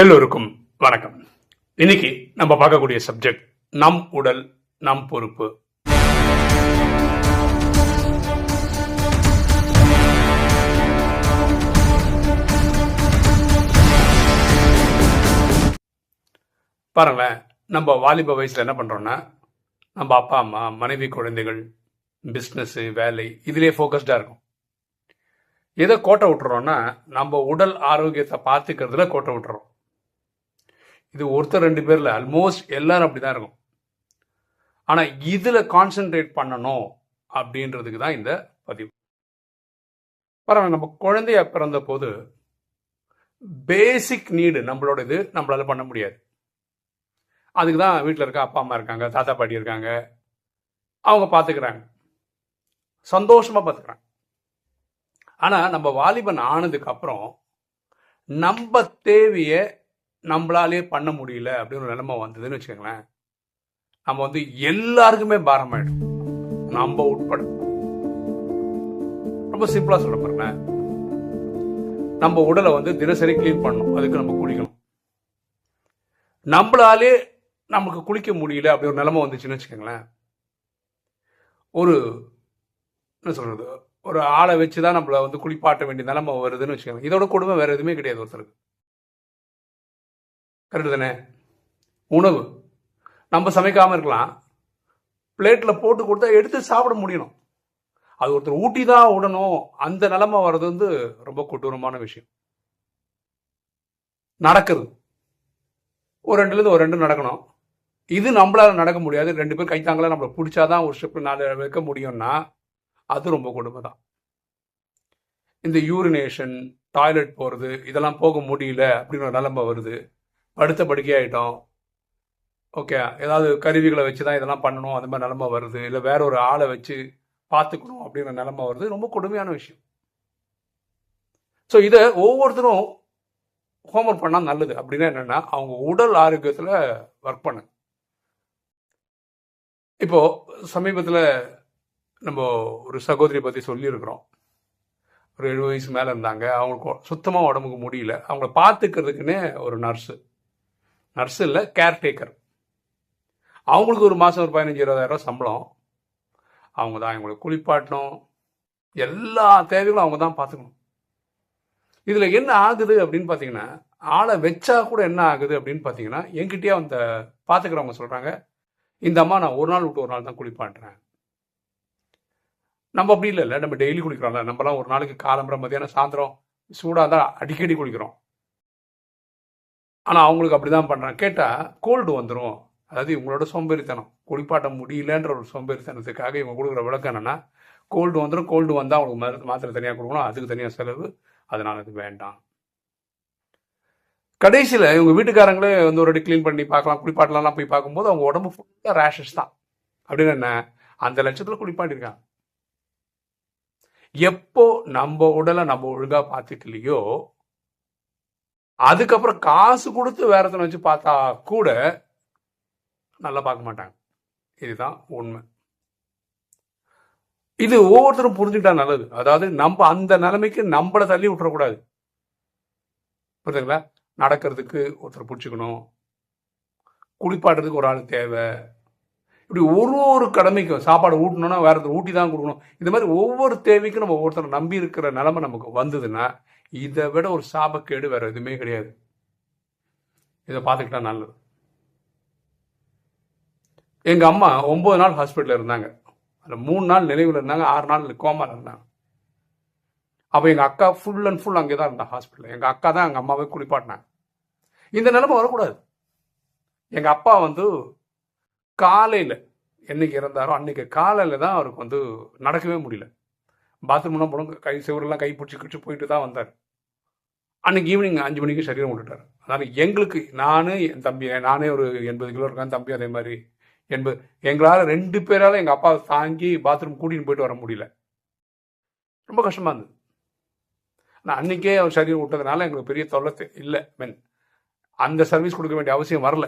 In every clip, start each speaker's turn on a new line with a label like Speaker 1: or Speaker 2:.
Speaker 1: எல்லோருக்கும் வணக்கம். இன்னைக்கு நம்ம பார்க்கக்கூடிய சப்ஜெக்ட் நம் உடல் நம் பொறுப்பு. பாருங்களேன் நம்ம வாலிப வயசுல என்ன பண்றோம்னா நம்ம அப்பா அம்மா மனைவி குழந்தைகள் பிஸ்னஸ் வேலை இதிலே ஃபோக்கஸ்டாக இருக்கும். எதை கோட்டை விட்டுறோம்னா நம்ம உடல் ஆரோக்கியத்தை பார்த்துக்கிறதுல கோட்டை விட்டுறோம். இது ஒருத்தர் ரெண்டு பேரில் ஆல்மோஸ்ட் எல்லாரும் அப்படிதான் இருக்கும். ஆனால் இதில் கான்சென்ட்ரேட் பண்ணணும் அப்படின்றதுக்கு தான் இந்த பதிவு. பரவாயில்ல நம்ம குழந்தைய பிறந்த போது பேசிக் நீடு நம்மளோட இது நம்மளால் பண்ண முடியாது. அதுக்கு தான் வீட்டில் இருக்க அப்பா அம்மா இருக்காங்க தாத்தா பாட்டி இருக்காங்க. அவங்க பார்த்துக்கிறாங்க சந்தோஷமாக பார்த்துக்கிறாங்க ஆனால் நம்ம வாலிபன் ஆனதுக்கு அப்புறம் நம்ம தேவையை நம்மளாலே பண்ண முடியல அப்படின்னு ஒரு நிலைமை வந்ததுன்னு வச்சுக்கோங்களேன். நம்ம வந்து எல்லாருக்குமே பாரமாயிடும். நம்ம உட்பட ரொம்ப சிம்பிளா சொல்ல பாருங்க நம்ம உடலை வந்து தினசரி க்ளீன் பண்ணணும். அதுக்கு நம்ம குளிக்கணும். நம்மளாலே நமக்கு குளிக்க முடியல அப்படி ஒரு நிலைமை வந்துச்சுன்னு வச்சுக்கோங்களேன். ஒரு என்ன சொல்றது? ஒரு ஆளை வச்சு தான் நம்மளை வந்து குளிப்பாட்ட வேண்டிய நிலைமை வருதுன்னு வச்சுக்கோங்க. இதோட கொடுமை வேற எதுவுமே கிடையாது ஒருத்தருக்கு. கரெக்டு தானே உணவு. நம்ம சமைக்காமல் இருக்கலாம். பிளேட்டில் போட்டு கொடுத்தா எடுத்து சாப்பிட முடியணும். அது ஒருத்தர் ஊட்டி தான் விடணும். அந்த நிலமை வர்றது வந்து ரொம்ப கொடூரமான விஷயம். நடக்குது. ஒரு ரெண்டுலேருந்து ஒரு ரெண்டு நடக்கணும். இது நம்மளால் நடக்க முடியாது. ரெண்டு பேர் கைத்தாங்களா நம்மளை பிடிச்சாதான் ஒரு ஸ்டெப் நாலு வைக்க முடியும்னா அது ரொம்ப கொடுமை தான் இந்த யூரினேஷன் டாய்லெட் போகிறது இதெல்லாம் போக முடியல அப்படின்னு ஒரு நிலைமை வருது. படுத்த படுக்கையாகிட்டோம் ஓகே ஏதாவது கருவிகளை வச்சு தான் இதெல்லாம் பண்ணணும் அந்த மாதிரி நிலமை வருது. இல்லை வேற ஒரு ஆளை வச்சு பார்த்துக்கணும் அப்படிங்கிற நிலமை வருது. ரொம்ப கொடுமையான விஷயம். ஸோ இதை ஒவ்வொருத்தரும் ஹோம்ஒர்க் பண்ணால் நல்லது. அப்படின்னா என்னென்னா அவங்க உடல் ஆரோக்கியத்தில் ஒர்க் பண்ணுங்க இப்போது சமீபத்தில் நம்ம ஒரு சகோதரியை பற்றி சொல்லியிருக்கிறோம். ஒரு எழுபது வயசு மேலே இருந்தாங்க. அவங்களுக்கு சுத்தமாக உடம்புக்கு முடியல. அவங்கள பார்த்துக்கிறதுக்குன்னே ஒரு நர்ஸு நர்ஸ் இல்லை கேர்டேக்கர் அவங்களுக்கு ஒரு மாதம் ஒரு பதினஞ்சு இருபதாயிரம் சம்பளம். அவங்க தான் அவங்களுக்கு குளிப்பாட்டணும். எல்லா தேவைகளும் அவங்க தான் பார்த்துக்கணும். இதில் என்ன ஆகுது அப்படின்னு பார்த்தீங்கன்னா ஆளை வச்சா கூட என்ன ஆகுது அப்படின்னு பார்த்தீங்கன்னா என்கிட்டயே அந்த பார்த்துக்கிறவங்க சொல்கிறாங்க இந்த அம்மா நான் ஒரு நாள் விட்டு ஒரு நாள் தான் குளிப்பாட்டுறேன். நம்ம அப்படி இல்லை நம்ம டெய்லி குளிக்கிறோம்ல நம்மலாம் ஒரு நாளைக்கு காலம்பரம் மதியானம் சாயந்தரம் சூடாக தான் அடிக்கடி குளிக்கிறோம். ஆனால் அவங்களுக்கு அப்படி தான் பண்ணுறான் கேட்டால் கோல்டு வந்துடும் அதாவது இவங்களோட சோம்பேறித்தனம். குளிப்பாட்ட முடியலன்ற ஒரு சோம்பேறித்தனத்துக்காக இவங்க கொடுக்குற விளக்கம் என்னென்னா கோல்டு வந்துடும் கோல்டு வந்தால் அவங்களுக்கு மருந்து மாத்திரை தனியாக கொடுக்கணும். அதுக்கு தனியாக செலவு. அதனால் அது வேண்டாம். கடைசியில் இவங்க வீட்டுக்காரங்களே வந்து ஒரு வாட்டி க்ளீன் பண்ணி பார்க்கலாம். குளிப்பாட்டலாம் போய் பார்க்கும்போது அவங்க உடம்பு ஃபுல்லாக ரேஷஸ் தான். அப்படின்னு என்ன? அந்த லட்சத்தில் குளிப்பாட்டிருக்காங்க எப்போ நம்ம உடலை நம்ம ஒழுங்காக பார்த்துக்கலையோ அதுக்கப்புறம் காசு கொடுத்து வேற ஒருத்தனை வச்சு பார்த்தா கூட நல்லா பார்க்க மாட்டாங்க. இதுதான் உண்மை. இது ஒவ்வொருத்தரும் புரிஞ்சுக்கிட்டா நல்லது. அதாவது நம்ம அந்த நிலைமைக்கு நம்மளை தள்ளி விட்டுறக்கூடாது. புரியுதுங்களா நடக்கிறதுக்கு ஒருத்தர் பிடிச்சிக்கணும். குளிப்பாடுறதுக்கு ஒரு ஆள் தேவை. இப்படி ஒரு ஒரு கடமைக்கும் சாப்பாடு ஊட்டணும்னா வேற ஊட்டி தான் கொடுக்கணும். இந்த மாதிரி ஒவ்வொரு தேவைக்கும் நம்ம ஒவ்வொருத்தரை நம்பி இருக்கிற நிலைமை நமக்கு வந்ததுன்னா இதை விட ஒரு சாபக்கேடு வேற எதுவுமே கிடையாது. இதை பார்த்துக்கிட்டா நல்லது. எங்க அம்மா ஒன்பது நாள் ஹாஸ்பிட்டலில் இருந்தாங்க. அதில் மூணு நாள் நினைவில் இருந்தாங்க ஆறு நாள் கோமால இருந்தாங்க. அப்போ எங்கள் அக்கா ஃபுல் அண்ட் ஃபுல் அங்கே தான் இருந்தா ஹாஸ்பிட்டலில் எங்கள் அக்கா தான் எங்கள் அம்மாவே குளிப்பாட்டினாங்க. இந்த நிலைமை வரக்கூடாது. எங்கள் அப்பா வந்து காலையில் என்னைக்கு இறந்தாரோ அன்னைக்கு காலையில் தான் அவருக்கு வந்து நடக்கவே முடியல. பாத்ரூம்லாம் போனோம் கை சிவரெல்லாம் கை பிடிச்சி கிடிச்சு போயிட்டு தான் வந்தார். அன்னைக்கு ஈவினிங் அஞ்சு மணிக்கு சரீரம் விட்டுட்டார். அதனால் எங்களுக்கு நான் என் தம்பி நானே ஒரு எண்பது கிலோ இருக்கேன் தம்பி அதே மாதிரி எண்பது எங்களால் ரெண்டு பேரால் எங்கள் அப்பாவை தாங்கி பாத்ரூம் கூட்டின்னு போயிட்டு வர முடியல. ரொம்ப கஷ்டமாக இருந்தது. ஆனால் அன்னைக்கே அவர் சரீரம் விட்டதுனால எங்களுக்கு பெரிய தொல்லை இல்லை மென் அந்த சர்வீஸ் கொடுக்க வேண்டிய அவசியம் வரல.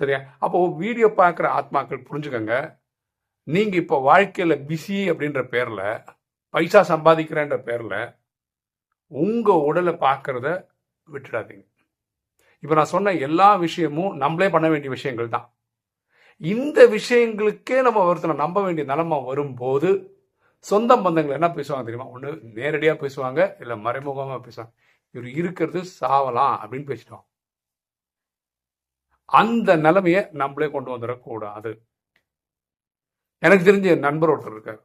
Speaker 1: சரியா? அப்போ வீடியோ பார்க்குற ஆத்மாக்கள் புரிஞ்சுக்கங்க. நீங்கள் இப்போ வாழ்க்கையில் பிஸி அப்படின்ற பேரில் பைசா சம்பாதிக்கிறேன்ற பேரில் உங்கள் உடலை பார்க்குறத விட்டுடாதீங்க. இப்போ நான் சொன்ன எல்லா விஷயமும் நம்மளே பண்ண வேண்டிய விஷயங்கள் தான். இந்த விஷயங்களுக்கே நம்ம ஒருத்தனை நம்ப வேண்டிய நிலமை வரும்போது சொந்த பந்தங்கள் என்ன பேசுவாங்க தெரியுமா? ஒன்று நேரடியாக பேசுவாங்க இல்லை மறைமுகமாக பேசுவாங்க. இவர் இருக்கிறது சாவலாம் அப்படின்னு பேசிட்டோம். அந்த நிலைமையை நம்மளே கொண்டு வந்துடக்கூடாது. எனக்கு தெரிஞ்ச என் நண்பர் ஒருத்தர் இருக்கார்.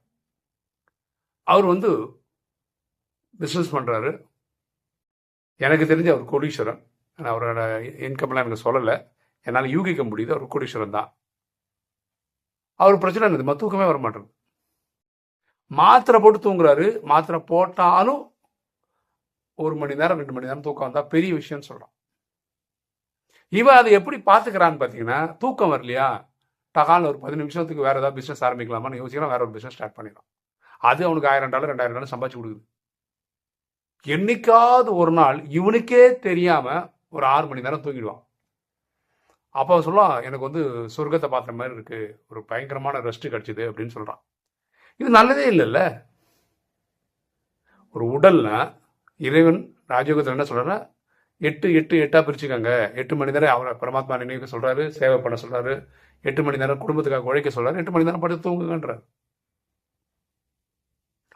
Speaker 1: அவர் வந்து பிஸ்னஸ் பண்ணுறாரு எனக்கு தெரிஞ்ச அவர் கோடீஸ்வரன். ஆனால் அவரோட இன்கம்லாம் எனக்கு சொல்லலை. என்னால் யூகிக்க முடியுது. அவர் கோடீஸ்வரன் தான். அவர் பிரச்சனை என்னது? தூக்கமே வர மாட்டேங்குது. மாத்திரை போட்டு தூங்குறாரு. மாத்திரை போட்டாலும் ஒரு மணி நேரம் ரெண்டு மணி நேரம் தூக்கம் வந்தால் பெரிய விஷயம்னு சொல்கிறான் இவன் அதை எப்படி பார்த்துக்கிறான்னு பார்த்தீங்கன்னா தூக்கம் வரலையா? டகால் ஒரு பத்து நிமிஷத்துக்கு வேறு ஏதாவது பிசினஸ் ஆரம்பிக்கலாமான்னு யோசிக்கலாம் வேற ஒரு பிஸ்னஸ் ஸ்டார்ட் பண்ணிடலாம். அது அவனுக்கு ஆயிரம் டாலர் ரெண்டாயிரம் டாலர் சம்பாதிச்சு கொடுக்குது. என்னைக்காவது ஒரு நாள் இவனுக்கே தெரியாமல் ஒரு ஆறு மணி நேரம் தூங்கிடுவான். அப்போ சொல்லலாம் எனக்கு வந்து சொர்க்கத்தை பார்த்த மாதிரி இருக்குது ஒரு பயங்கரமான ரெஸ்ட் கிடச்சிது அப்படின்னு சொல்கிறான் இது நல்லதே இல்லைல்ல. ஒரு உடல்னா இறைவன் ராஜயோகத்தில் என்ன சொல்றாருன்னா எட்டு எட்டு எட்டாக பிரிச்சுக்கோங்க. எட்டு மணி நேரம் அவரை பரமாத்மா நினைவுக்கு சொல்கிறாரு சேவை பண்ண சொல்கிறாரு எட்டு மணி நேரம் குடும்பத்துக்காக உழைக்க சொல்கிறார் எட்டு மணி நேரம் படுத்து தூங்குங்கன்றார்.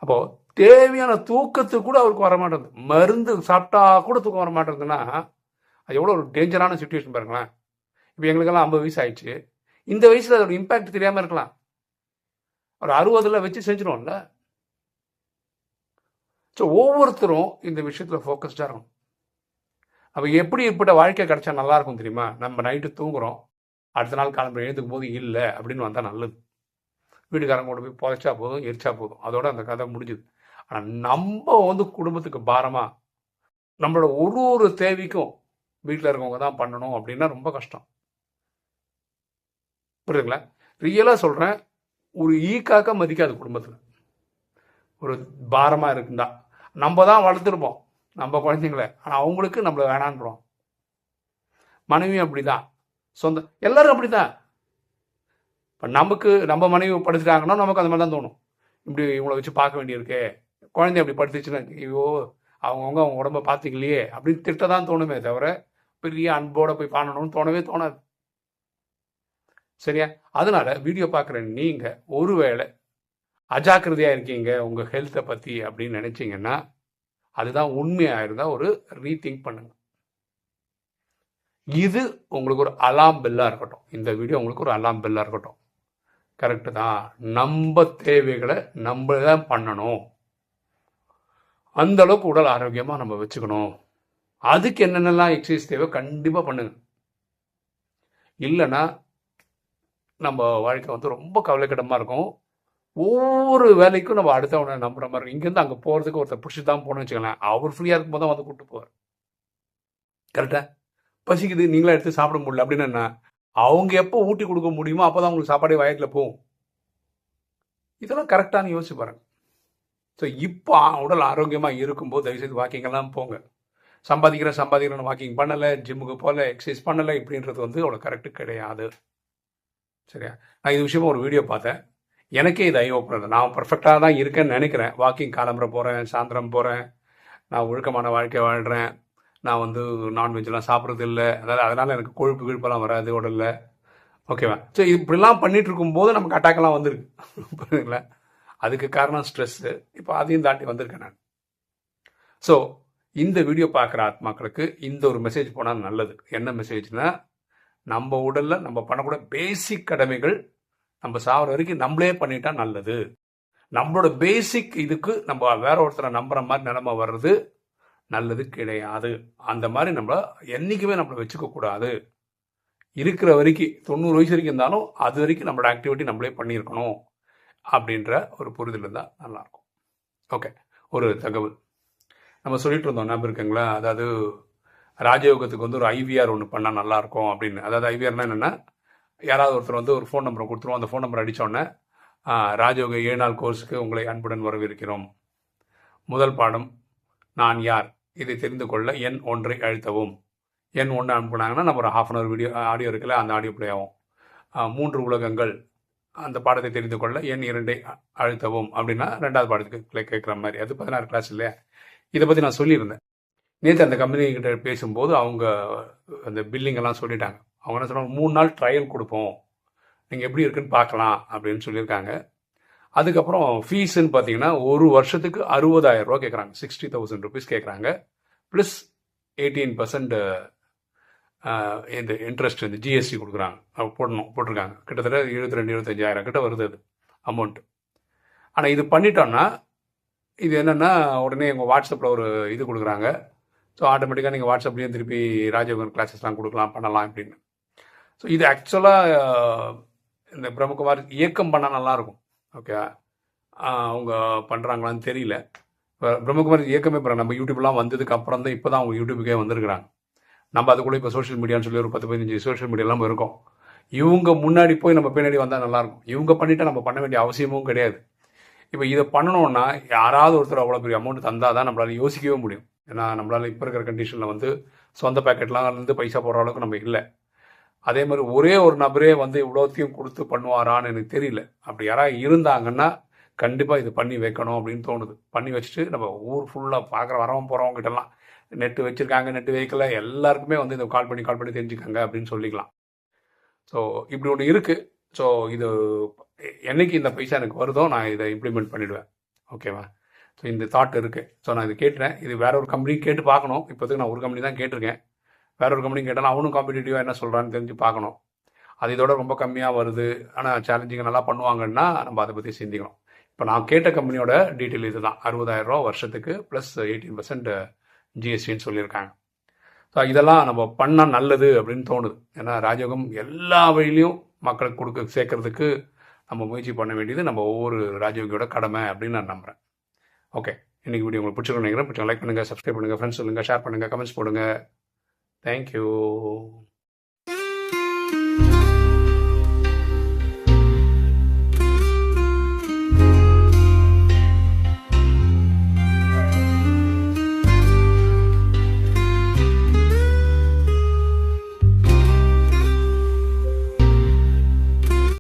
Speaker 1: அப்போது தேவையான தூக்கத்துக்கு கூட அவருக்கு வர மாட்டேங்குது மருந்து சாப்பிட்டா கூட தூக்கம் வர மாட்டேங்குதுன்னா அது எவ்வளோ ஒரு டேஞ்சரான சுச்சுவேஷன் பாருங்களேன். இப்போ எங்களுக்கெல்லாம் ஐம்பது வயசு ஆயிடுச்சு. இந்த வயசில் அதோட இம்பேக்ட் தெரியாமல் இருக்கலாம். ஒரு அறுபதில் வச்சு செஞ்சிருவோம்ல. ஸோ ஒவ்வொருத்தரும் இந்த விஷயத்தில் ஃபோக்கஸ்டாக இருக்கணும். அப்போ எப்படி இப்பட்ட வாழ்க்கை கிடைச்சா நல்லா இருக்கும் தெரியுமா? நம்ம நைட்டு தூங்குறோம். அடுத்த நாள் காலம்பரம் எழுந்துக்கும் போது இல்லை அப்படின்னு வந்தால் நல்லது. வீட்டுக்காரங்க கொண்டு போய் புதைச்சா போதும் எரிச்சா போதும். அதோட அந்த கதை முடிஞ்சுது. ஆனால் நம்ம வந்து குடும்பத்துக்கு பாரமாக நம்மளோட ஒரு ஒரு தேவைக்கும் வீட்டில் இருக்கவங்க தான் பண்ணணும் அப்படின்னா ரொம்ப கஷ்டம். புரியுதுங்களா? ரியலாக சொல்கிறேன் ஒரு ஈக்காக்க மதிக்காது குடும்பத்தில். ஒரு பாரமாக இருக்குண்டா நம்ம தான் வளர்த்துருப்போம் நம்ம குழந்தைங்கள. ஆனால் அவங்களுக்கு நம்மளை வேணான்றோம் மனைவியும் அப்படிதான். சொந்த எல்லாரும் அப்படிதான். இப்போ நமக்கு நம்ம மனைவி படுத்துட்டாங்கன்னா நமக்கு அந்த மாதிரி தான் தோணும். இப்படி இவங்களை வச்சு பார்க்க வேண்டியிருக்கே. குழந்தை அப்படி படுத்துச்சுன்னா ஐயோ அவங்கவுங்க அவங்க உடம்ப பார்த்துக்கலையே அப்படின்னு திட்ட தான் தோணுமே தவிர பெரிய அன்போட போய் பண்ணணும்னு தோணவே தோணாது. சரியா? அதனால வீடியோ பார்க்குற நீங்க ஒருவேளை அஜாக்கிரதையா இருக்கீங்க உங்க ஹெல்த்தை பத்தி அப்படின்னு நினைச்சீங்கன்னா அதுதான் உண்மையாக இருந்தால் ஒரு ரீதிங்க் பண்ணுங்க. இது உங்களுக்கு ஒரு அலாம் பெல்லாக இருக்கட்டும். இந்த வீடியோ உங்களுக்கு ஒரு அலாம் பெல்லாக இருக்கட்டும். கரெக்டு தான். நம்ம தேவைகளை நம்ம தான் பண்ணணும். அந்த அளவுக்கு உடல் ஆரோக்கியமாக நம்ம வச்சுக்கணும். அதுக்கு என்னென்னலாம் எக்ஸசைஸ் தேவை கண்டிப்பாக பண்ணுங்க. இல்லைன்னா நம்ம வாழ்க்கை வந்து ரொம்ப கவலைக்கிடமாக இருக்கும். ஒவ்வொரு வேலைக்கும் நம்ம அடுத்தவனை நம்புற மாதிரி இருக்கும். இங்கேருந்து அங்கே போகிறதுக்கு ஒருத்தர் பிடிச்சி தான் போகணும்னு வச்சுக்கலாம் அவர் ஃப்ரீயாக இருக்கும்போது தான் வந்து கூப்பிட்டு போவார். கரெக்டாக பசிக்குது நீங்களா எடுத்து சாப்பிட முடியல. அப்படின்னு என்ன அவங்க எப்போ ஊட்டி கொடுக்க முடியுமோ அப்போ தான் உங்களுக்கு சாப்பாடே வயத்தில் போகும். இதெல்லாம் கரெக்டானு யோசிச்சு பாருங்க. ஸோ இப்போ உடல் ஆரோக்கியமாக இருக்கும்போது தயவுசெய்து வாக்கிங்கெல்லாம் போங்க. சம்பாதிக்கிறேன் சம்பாதிக்கிறேன் வாக்கிங் பண்ணலை ஜிம்முக்கு போகல எக்ஸசைஸ் பண்ணலை இப்படின்றது வந்து அவ்வளோ கரெக்டு கிடையாது. சரியா? நான் இது விஷயமா ஒரு வீடியோ பார்த்தேன். எனக்கே இது ஐ ஓப்பனர் நான் பர்ஃபெக்டாக தான் இருக்கேன்னு நினைக்கிறேன். வாக்கிங் காலம்புற போகிறேன் சாயந்தரம் போகிறேன் நான் ஒழுக்கமான வாழ்க்கை வாழ்கிறேன் நான் வந்து நான்வெஜ்லாம் சாப்பிட்றது இல்லை. அதாவது அதனால் எனக்கு கொழுப்பு கிழப்பெல்லாம் வராது உடலில். ஓகேவா ஸோ இப்படிலாம் பண்ணிகிட்டு இருக்கும்போது நமக்கு அட்டாக்லாம் வந்திருக்கு. புரியுதுங்களா? அதுக்கு காரணம் ஸ்ட்ரெஸ்ஸு இப்போ அதையும் தாண்டி வந்திருக்கேன் நான். ஸோ இந்த வீடியோ பார்க்குற ஆத்மாக்களுக்கு இந்த ஒரு மெசேஜ் போனால் நல்லது. என்ன மெசேஜ்னா நம்ம உடலில் நம்ம பண்ணக்கூடிய பேசிக் கடமைகள் நம்ம சாகிற வரைக்கும் நம்மளே பண்ணிட்டா நல்லது. நம்மளோட பேசிக் இதுக்கு நம்ம வேற ஒருத்தரை நம்புற மாதிரி நிலைமை வர்றது நல்லது கிடையாது. அந்த மாதிரி நம்ம என்றைக்குமே நம்மளை வச்சுக்க கூடாது. இருக்கிற வரைக்கும் தொண்ணூறு வயசு வரைக்கும் இருந்தாலும் அது வரைக்கும் நம்மளோட ஆக்டிவிட்டி நம்மளே பண்ணியிருக்கணும் அப்படின்ற ஒரு புரிதல் இருந்தால் நல்லாயிருக்கும். ஓகே ஒரு தகவல். நம்ம சொல்லிட்டு இருந்தோம் ஞாபகம் இருக்குங்களா? அதாவது ராஜயோகத்துக்கு வந்து ஒரு ஐவிஆர் ஒன்று பண்ணால் நல்லாயிருக்கும் அப்படின்னு. அதாவது ஐவிஆர்னா என்னென்னா யாராவது ஒருத்தர் வந்து ஒரு ஃபோன் நம்பரை கொடுத்துருவோம். அந்த ஃபோன் நம்பர் அடித்தோடனே ராஜயோக ஏழு நாள் கோர்ஸுக்கு உங்களை அன்புடன் வரவேற்கிறோம். முதல் பாடம் நான் யார்? இதை தெரிந்து கொள்ள எண் ஒன்றை அழுத்தவும். எண் ஒன்று அனுப்புனாங்கன்னா நம்ம ஒரு half an hour video audio இருக்குல்ல அந்த ஆடியோ பிளே ஆகும். மூன்று உலகங்கள் அந்த பாடத்தை தெரிந்து கொள்ள எண் இரண்டை அழுத்தவும். அப்படின்னா ரெண்டாவது பாடத்துக்கு கேட்குற மாதிரி. அது பதினாறு கிளாஸ் இல்லையா? இதை பற்றி நான் சொல்லியிருந்தேன். நேற்று அந்த கம்பெனி கிட்ட பேசும்போது அவங்க அந்த பில்லிங் எல்லாம் சொல்லிட்டாங்க. அவங்க என்ன சொன்னாங்க மூணு நாள் ட்ரையல் கொடுப்போம். நீங்கள் எப்படி இருக்குன்னு பார்க்கலாம். அப்படின்னு சொல்லியிருக்காங்க. அதுக்கப்புறம் ஃபீஸுன்னு பார்த்தீங்கன்னா ஒரு வருஷத்துக்கு அறுபதாயிரம் ரூபா கேட்குறாங்க சிக்ஸ்டி தௌசண்ட் ருபீஸ் கேட்குறாங்க ப்ளஸ் எயிட்டீன் பர்சன்ட் இந்த இன்ட்ரெஸ்ட் இந்த ஜிஎஸ்டி கொடுக்குறாங்க. போடணும் போட்டிருக்காங்க. கிட்டத்தட்ட இருபத்தி ரெண்டு இருபத்தஞ்சாயிரம் கிட்ட வருது அது அமௌண்ட் ஆனால் இது பண்ணிட்டோம்னா இது என்னென்னா உடனே எங்கள் வாட்ஸ்அப்பில் ஒரு இது கொடுக்குறாங்க. ஸோ ஆட்டோமேட்டிக்காக நீங்கள் வாட்ஸ்அப்லேயே திருப்பி ராஜயோகன் கிளாஸஸ்லாம் கொடுக்கலாம் பண்ணலாம் அப்படின்னு. ஸோ இது ஆக்சுவலாக இந்த பிரம்மகுமார் இயக்கம் பண்ணால் நல்லாயிருக்கும் ஓகே அவங்க பண்ணுறாங்களான்னு தெரியல. இப்போ பிரம்மகுமார் இயக்கமே பண்ணுறாங்க நம்ம யூடியூப்லாம் வந்ததுக்கு அப்புறம் தான் இப்போ தான் அவங்க யூடியூபுக்கே வந்திருக்கிறாங்க. நம்ம அதுக்குள்ளே இப்போ சோஷியல் மீடியான்னு சொல்லி ஒரு பத்து பதினஞ்சு சோஷியல் மீடியாலாம் இருக்கோம். இவங்க முன்னாடி போய் நம்ம பின்னாடி வந்தால் நல்லாயிருக்கும் இவங்க பண்ணிட்டா நம்ம பண்ண வேண்டிய அவசியமும் கிடையாது. இப்போ இதை பண்ணணும்னா யாராவது ஒருத்தர் அவ்வளோ பெரிய அமௌண்ட் தந்தால் தான் நம்மளால யோசிக்கவே முடியும். ஏன்னா நம்மளால் இப்போ இருக்கிற கண்டிஷனில் வந்து சொந்த பேக்கெட்லாம் இருந்து பைசா போடுற அளவுக்கு நம்ம இல்லை. அதே மாதிரி ஒரே ஒரு நபரே வந்து இவ்வளோத்தையும் கொடுத்து பண்ணுவாரான்னு எனக்கு தெரியல. அப்படி யாராவது இருந்தாங்கன்னா கண்டிப்பாக இது பண்ணி வைக்கணும் அப்படின்னு தோணுது. பண்ணி வச்சுட்டு நம்ம ஊர் ஃபுல்லாக பார்க்குற வரவன் போகிறவங்க கிட்டலாம். நெட்டு வச்சுருக்காங்க நெட்டு வைக்கல எல்லாருக்குமே வந்து இதை கால் பண்ணி கால் பண்ணி தெரிஞ்சுக்கங்க அப்படின்னு சொல்லிக்கலாம். ஸோ இப்படி ஒன்று இருக்குது ஸோ இது என்னைக்கு இந்த பைசா எனக்கு வருதோ நான் இதை இம்ப்ளிமெண்ட் பண்ணிவிடுவேன் ஓகேவா ஸோ இந்த தாட் இருக்குது ஸோ நான் இது கேட்டுறேன். இது வேற ஒரு கம்பெனி கேட்டு பார்க்கணும். இப்போதைக்கு நான் ஒரு கம்பெனி தான் கேட்டிருக்கேன். வேற ஒரு கம்பெனி கேட்டாலும் அவனும் காம்படிட்டிவாக என்ன சொல்கிறான்னு தெரிஞ்சு பார்க்கணும். அது இதோட ரொம்ப கம்மியாக வருது. ஆனால் சேலஞ்சிங் நல்லா பண்ணுவாங்கன்னா நம்ம அதை பற்றி சிந்திக்கணும். இப்போ நான் கேட்ட கம்பெனியோட டீட்டெயில் இது தான் அறுபதாயிரம் ரூபா வருஷத்துக்கு ப்ளஸ் எயிட்டீன் பர்சன்ட் ஜிஎஸ்டின்னு சொல்லியிருக்காங்க. ஸோ இதெல்லாம் நம்ம பண்ணால் நல்லது அப்படின்னு தோணுது. ஏன்னா ராஜயோகம் எல்லா வழியிலையும் மக்களுக்கு கொடுக்க சேர்க்கறதுக்கு நம்ம முயற்சி பண்ண வேண்டியது நம்ம ஒவ்வொரு ராஜயோகியோட கடமை அப்படின்னு நான் நம்புகிறேன் ஓகே இன்னைக்கு வீடியோ உங்களுக்கு பிடிச்சிருக்கோம் நினைக்கிறேன். பிடிச்ச லைக் பண்ணுங்கள் சப்ஸ்கிரைப் பண்ணுங்கள் ஃப்ரெண்ட்ஸ் சொல்லுங்கள் ஷேர் பண்ணுங்கள் கமெண்ட்ஸ் போடுங்கள் Thank you.